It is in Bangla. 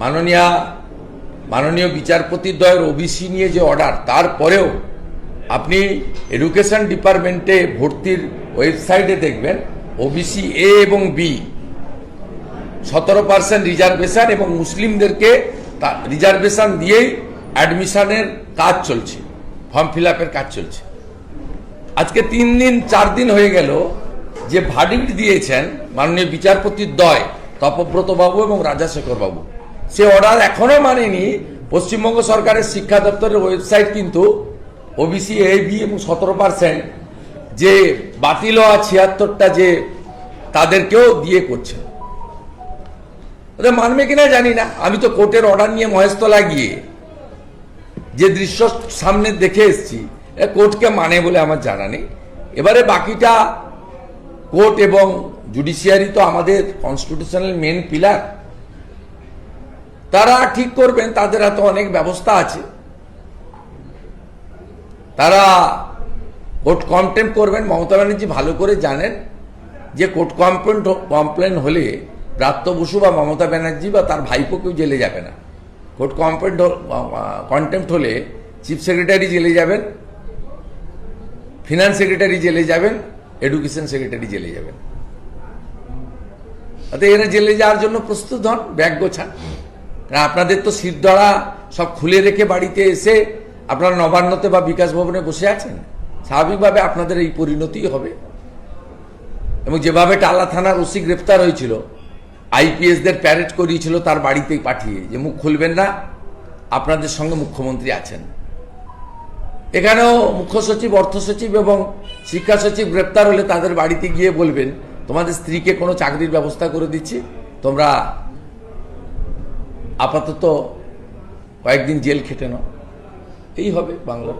মাননীয়া, মাননীয় বিচারপতিদ্বয়ের ওবিসি নিয়ে যে অর্ডার, তারপরেও আপনি এডুকেশন ডিপার্টমেন্টে ভর্তির ওয়েবসাইটে দেখবেন, ওবিসি এ এবং বি, সতেরো পার্সেন্ট রিজার্ভেশন এবং মুসলিমদেরকে রিজার্ভেশন দিয়েই অ্যাডমিশনের কাজ চলছে, ফর্ম ফিল কাজ চলছে। আজকে তিন দিন, চার দিন হয়ে গেল যে ভার্ডিক্ট দিয়েছেন মাননীয় বিচারপতির দয় তপব্রত বাবু এবং রাজাশেখর বাবু সে অর্ডার এখনও মানেনি। পশ্চিমবঙ্গ সরকারের শিক্ষা দপ্তরের ওয়েবসাইট কিন্তু ওবিসি এ বি এবং সতেরো পার্সেন্ট যে বাতিল হওয়া ছিয়াত্তরটা যে তাদেরকেও দিয়ে করছে। ওদের মানবে কিনা জানি না। আমি তো কোর্টের অর্ডার নিয়ে মহেশতলা গিয়ে যে দৃশ্য সামনে দেখে এসেছি কোর্টকে মানে বলে আমার জানা নেই। এবারে বাকিটা কোর্ট এবং জুডিশিয়ারি তো আমাদের কনস্টিটিউশনাল মেন পিলার তারা ঠিক করবেন, তাদের হাতে অনেক ব্যবস্থা আছে। তারা কোর্ট কমপ্লেন করবেন, মমতা ব্যানার্জি ভালো করে জানেন যে কোর্ট কমপ্লেন কমপ্লেন হলে ব্রাত্য বসু বা মমতা ব্যানার্জি বা তার ভাইপো কেউ জেলে যাবে না। কোর্ট কমপ্লেন কন্টেম্পট হলে চিফ সেক্রেটারি জেলে যাবেন, ফিনান্স সেক্রেটারি জেলে যাবেন, এডুকেশন সেক্রেটারি জেলে যাবেন। এরা জেলে যাওয়ার জন্য প্রস্তুত হন, ব্যাগ গোছান। আপনাদের তো শিরদড়া সব খুলে রেখে বাড়িতে এসে আপনারা নবান্নতে বা বিকাশ ভবনে বসে আছেন। স্বাভাবিকভাবে আপনাদের এই পরিণতি হবে। এবং যেভাবে টালা থানার ওসি গ্রেপ্তার হয়েছিল, আইপিএসদের প্যারেড করিয়েছিল তার বাড়িতেই পাঠিয়ে, যে মুখ খুলবেন না, আপনাদের সঙ্গে মুখ্যমন্ত্রী আছেন। এখানেও মুখ্য সচিব, অর্থ সচিব এবং শিক্ষা সচিব গ্রেপ্তার হলে তাদের বাড়িতে গিয়ে বলবেন, তোমাদের স্ত্রীকে কোনো চাকরির ব্যবস্থা করে দিচ্ছি, তোমরা আপাতত কয়েকদিন জেল খেটে নাও। এই হবে বাংলার